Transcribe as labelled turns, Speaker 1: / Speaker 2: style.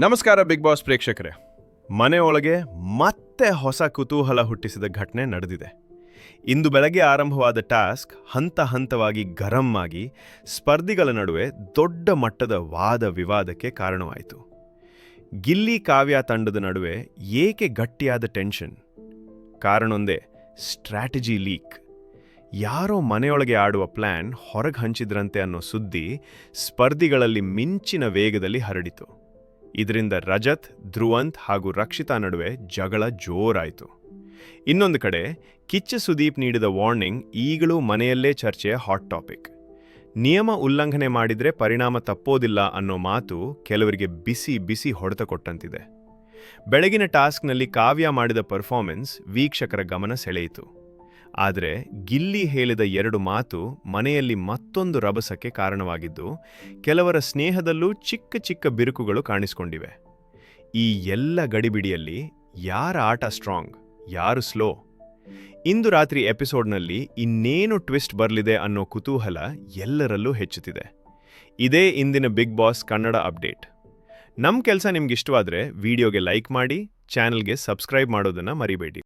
Speaker 1: ನಮಸ್ಕಾರ big boss ಪ್ರೇಕ್ಷಕರೇ. ಮನೆಯೊಳಗೆ ಮತ್ತೆ ಹೊಸ ಕುತೂಹಲ ಹುಟ್ಟಿಸಿದ ಘಟನೆ ನಡೆದಿದೆ. ಇಂದು ಬೆಳಗ್ಗೆ ಆರಂಭವಾದ ಟಾಸ್ಕ್ ಹಂತ ಹಂತವಾಗಿ ಗರಂ ಆಗಿ ಸ್ಪರ್ಧಿಗಳ ನಡುವೆ ದೊಡ್ಡ ಮಟ್ಟದ ವಾದ ವಿವಾದಕ್ಕೆ ಕಾರಣವಾಯಿತು. ಗಿಲ್ಲಿ ಕಾವ್ಯ ತಂಡದ ನಡುವೆ ಏಕೆ ಗಟ್ಟಿಯಾದ ಟೆನ್ಷನ್? ಕಾರಣೊಂದೇ strategy leak. ಯಾರೋ ಮನೆಯೊಳಗೆ ಆಡುವ ಪ್ಲಾನ್ ಹೊರಗೆ ಹಂಚಿದ್ರಂತೆ ಅನ್ನೋ ಸುದ್ದಿ ಸ್ಪರ್ಧಿಗಳಲ್ಲಿ ಮಿಂಚಿನ ವೇಗದಲ್ಲಿ ಹರಡಿತು. ಇದರಿಂದ ರಜತ್, ಧ್ರುವಂತ್ ಹಾಗೂ ರಕ್ಷಿತಾ ನಡುವೆ ಜಗಳ ಜೋರಾಯಿತು. ಇನ್ನೊಂದು ಕಡೆ, ಕಿಚ್ಚ ಸುದೀಪ್ ನೀಡಿದ ವಾರ್ನಿಂಗ್ ಈಗಲೂ ಮನೆಯಲ್ಲೇ ಚರ್ಚೆಯ ಹಾಟ್ ಟಾಪಿಕ್ ನಿಯಮ ಉಲ್ಲಂಘನೆ ಮಾಡಿದರೆ ಪರಿಣಾಮ ತಪ್ಪೋದಿಲ್ಲ ಅನ್ನೋ ಮಾತು ಕೆಲವರಿಗೆ ಬಿಸಿ ಬಿಸಿ ಹೊಡೆತ ಕೊಟ್ಟಂತಿದೆ. ಬೆಳಗಿನ ಟಾಸ್ಕ್ನಲ್ಲಿ ಕಾವ್ಯ ಮಾಡಿದ ಪರ್ಫಾರ್ಮೆನ್ಸ್ ವೀಕ್ಷಕರ ಗಮನ ಸೆಳೆಯಿತು. ಆದರೆ ಗಿಲ್ಲಿ ಹೇಳಿದ ಎರಡು ಮಾತು ಮನೆಯಲ್ಲಿ ಮತ್ತೊಂದು ರಭಸಕ್ಕೆ ಕಾರಣವಾಗಿದ್ದು, ಕೆಲವರ ಸ್ನೇಹದಲ್ಲೂ ಚಿಕ್ಕ ಚಿಕ್ಕ ಬಿರುಕುಗಳು ಕಾಣಿಸಿಕೊಂಡಿವೆ. ಈ ಎಲ್ಲ ಗಡಿಬಿಡಿಯಲ್ಲಿ ಯಾರ ಆಟ ಸ್ಟ್ರಾಂಗ್, ಯಾರು ಸ್ಲೋ? ಇಂದು ರಾತ್ರಿ ಎಪಿಸೋಡ್ನಲ್ಲಿ ಇನ್ನೇನು ಟ್ವಿಸ್ಟ್ ಬರಲಿದೆ ಅನ್ನೋ ಕುತೂಹಲ ಎಲ್ಲರಲ್ಲೂ ಹೆಚ್ಚುತ್ತಿದೆ. ಇದೇ ಇಂದಿನ ಬಿಗ್ ಬಾಸ್ ಕನ್ನಡ ಅಪ್ಡೇಟ್. ನಮ್ಮ ಕೆಲಸ ನಿಮ್ಗೆ ಇಷ್ಟವಾದರೆ ವಿಡಿಯೋಗೆ ಲೈಕ್ ಮಾಡಿ, ಚಾನಲ್ಗೆ ಸಬ್ಸ್ಕ್ರೈಬ್ ಮಾಡೋದನ್ನು ಮರಿಬೇಡಿ.